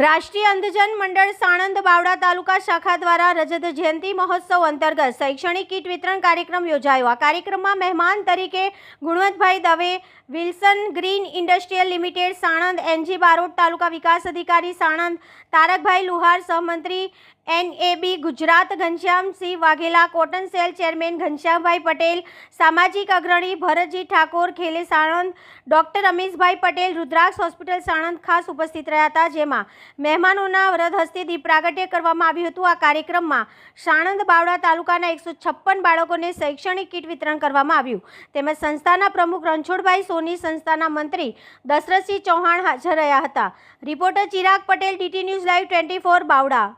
રાષ્ટ્રીય અંધજન મંડળ સાણંદ બાવડા તાલુકા શાખા દ્વારા રજત જયંતિ મહોત્સવ અંતર્ગત શૈક્ષણિક કીટ વિતરણ કાર્યક્રમ યોજાયો. આ કાર્યક્રમમાં મહેમાન તરીકે Gunvantbhai Dave, Wilson green industrial limited, Sanand N G Barot taluka વિકાસ અધિકારી, Sanand Tarakbhai Luhar, સહમંત્રી NAB Gujarat Ghanshyamsinh Vaghela, cotton cell chairman Ghanshyambhai Patel, સામાજિક અગ્રણી ભરતજી ઠાકોર, ખેલે સાણંદ, ડૉક્ટર રમેશભાઈ પટેલ, રુદ્રાક્ષ હોસ્પિટલ સાણંદ ખાસ ઉપસ્થિત રહ્યા હતા, જેમાં મહેમાનોના વ્રત હસ્તે દીપ પ્રાગટ્ય કરવામાં આવ્યું હતું. આ કાર્યક્રમમાં સાણંદ બાવડા તાલુકાના એકસો છપ્પન બાળકોને શૈક્ષણિક કીટ વિતરણ કરવામાં આવ્યું. તેમજ સંસ્થાના પ્રમુખ રણછોડભાઈ સોની, સંસ્થાના મંત્રી દશરથસિંહ ચૌહાણ હાજર રહ્યા હતા. Reporter Chirag Patel, DT news live twenty four Bavda.